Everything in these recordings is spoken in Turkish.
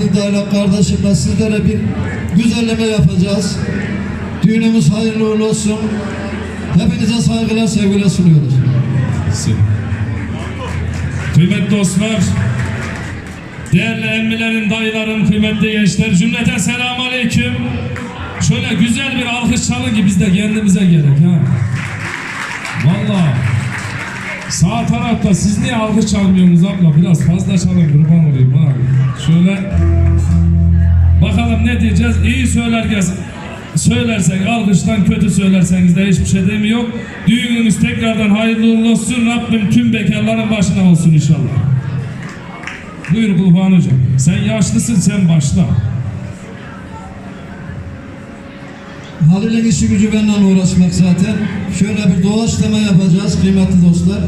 Halil Daylak kardeşimle sizlere bir güzelleme yapacağız. Düğünümüz hayırlı uğurlu olsun. Hepinize saygılar, sevgiler sunuyoruz. Kıymetli dostlar, değerli emmilerim, dayılarım, kıymetli gençler, cümleten selamun aleyküm. Şöyle güzel bir alkış çalın ki biz de kendimize gerek. Sağ tarafta siz niye alkış çalmıyorsunuz abla? Biraz fazla çalın kurban olayım ha. Şöyle bakalım ne diyeceğiz? İyi söylerken söylersek alkıştan kötü söylerseniz de hiçbir şey demiyor. Düğünümüz tekrardan hayırlı uğurlu olsun. Rabbim tüm bekarların başına olsun inşallah. Buyur Kulhan Hocam. Sen yaşlısın sen başla. Halil'in işi gücü benimle uğraşmak zaten. Şöyle bir doğaçlama yapacağız kıymetli dostlar.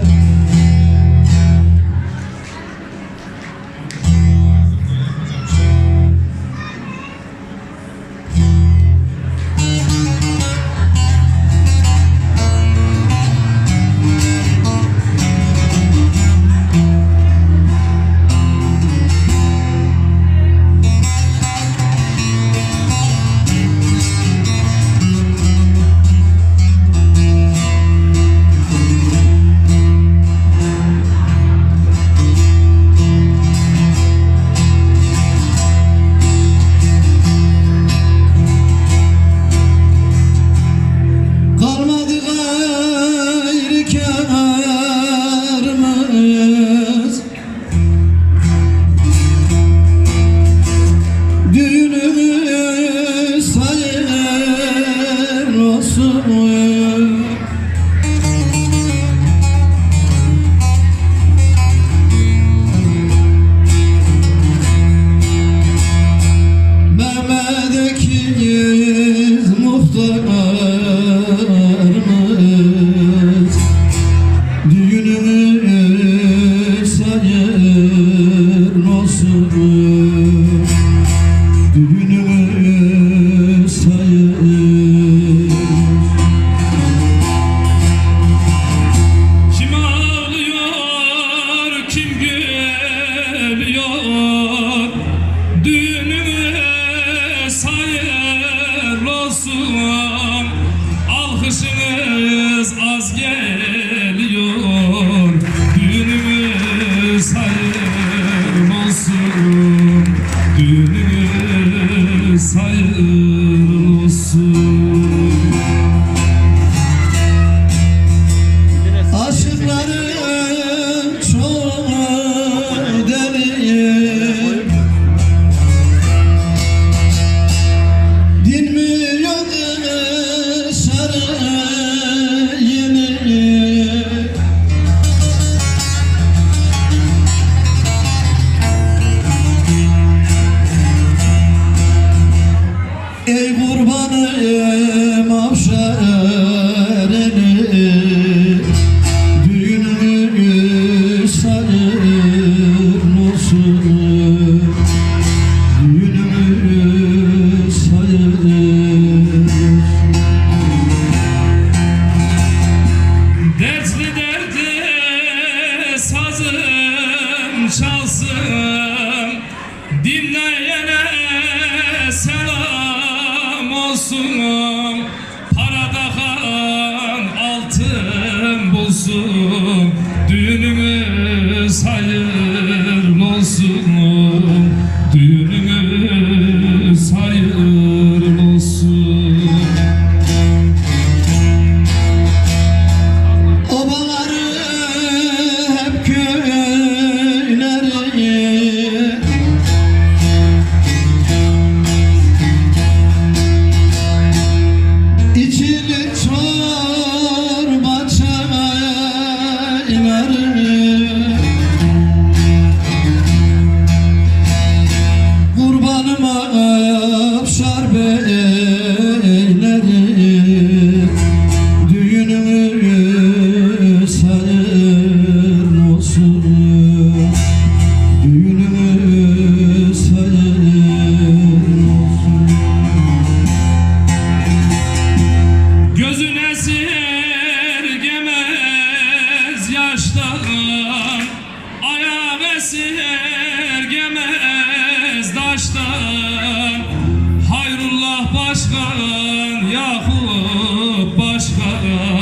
Düğünümüz hayırlı olsun. Düğünümüz hayırlı olsun. Obaları hep köyleri İçili başkada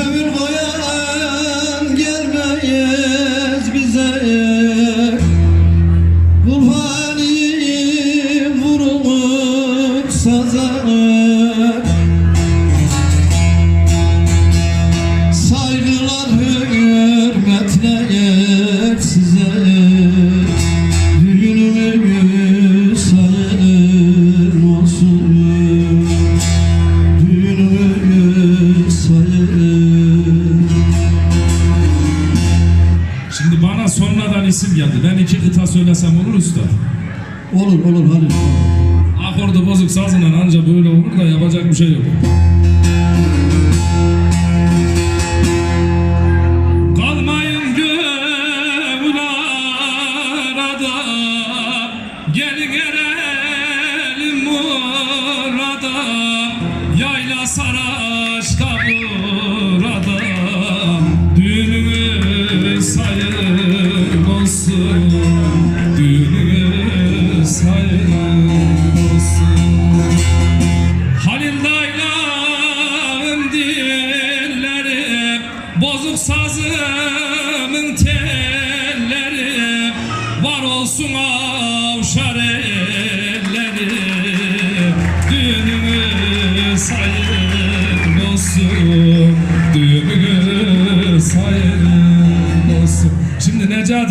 Kevin Olur olur olur. Akordu bozuk sazından anca böyle olur da yapacak bir şey yok.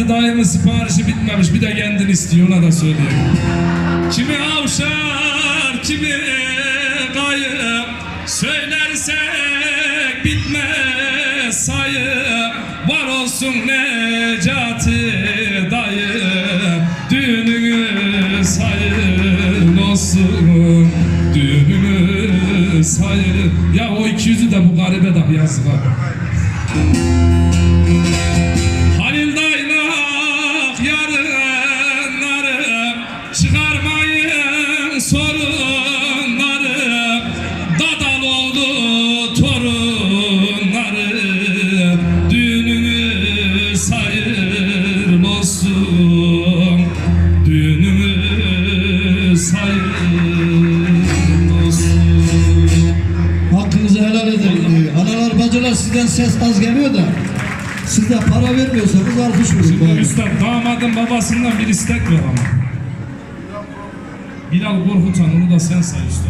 Ama daima siparişi bitmemiş. Bir de kendini istiyor ona da söyleyeyim. Kimi avşar, kimi kayıp Söylersek bitmez sayıp Var olsun Necati dayı Düğününüz hayırlı olsun Düğününüz hayırlı Ya o 200'ü de bu garibe de yazık abi. Ses az geliyor da siz de para vermiyorsanız alkış verin. Şimdi bari. üstad damadın babasından bir istek var ama. Bilal Korkutan onu da sen say üstad.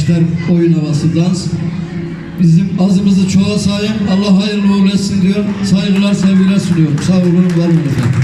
Gençler oyun havası, dans. Bizim azımızı çoğa sayın. Allah hayırlı uğurlu etsin diyor. Saygılar, sevgiler sunuyorum. Sağ olun, var olun efendim.